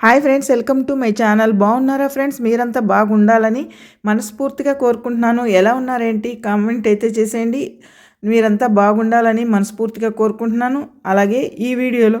Hi friends welcome to my channel. బాగున్నారా friends? మీరంతా బాగుండాలని మనస్ఫూర్తిగా కోరుకుంటున్నాను. ఎలా ఉన్నారేంటి? కామెంట్ అయితే చేసేయండి. మీరంతా బాగుండాలని మనస్ఫూర్తిగా కోరుకుంటున్నాను. అలాగే ఈ వీడియోలో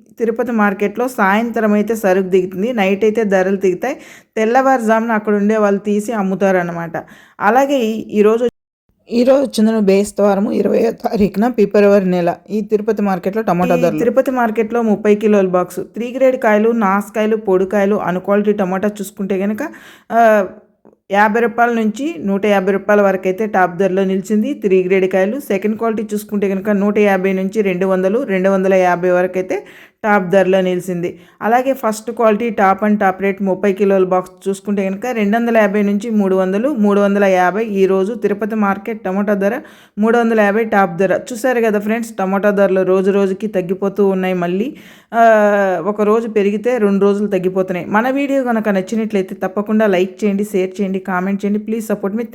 తిరుపతి మార్కెట్లో సాయంత్రం అయితే సరుకు దిగుతుంది నైట్ అయితే ధరలు దిగుతాయి. తెల్లవారుజామున అక్కడ ఉండే వాళ్ళు తీసి అమ్ముతారనమాట అలాగే ఈరోజు ఈరోజు వచ్చిన బేస్తవారము ఇరవై తారీఖున ఫిబ్రవరి నెల. ఈ తిరుపతి మార్కెట్లో టమాటా ధరలు. తిరుపతి మార్కెట్లో ముప్పై కిలోల బాక్స్. త్రీ గ్రేడ్ కాయలు నాసుకాయలు పొడికాయలు క్వాలిటీ టమాటా చూసుకుంటే కనుక యాభై రూపాయల నుంచి నూట యాభై రూపాయల వరకు అయితే టాప్ ధరలో నిలిచింది త్రీ గ్రేడ్ కాయలు. సెకండ్ క్వాలిటీ చూసుకుంటే కనుక నూట యాభై నుంచి రెండు వందలు రెండు వందల యాభై వరకు అయితే టాప్ ధరలో నిలిచింది. అలాగే first quality top and top rate ముప్పై కిలోల బాక్స్ చూసుకుంటే కనుక రెండు వందల యాభై నుంచి మూడు వందలు మూడు వందల యాభై ఈరోజు తిరుపతి మార్కెట్ టమాటా ధర మూడు వందల యాభై టాప్ ధర. చూసారు కదా ఫ్రెండ్స్ టమాటా ధరలు రోజు రోజుకి తగ్గిపోతూ ఉన్నాయి మళ్ళీ. ఒక రోజు పెరిగితే రెండు రోజులు తగ్గిపోతున్నాయి. మన వీడియో కనుక నచ్చినట్లయితే తప్పకుండా లైక్ చేయండి షేర్ చేయండి కామెంట్ చేయండి. Please support me.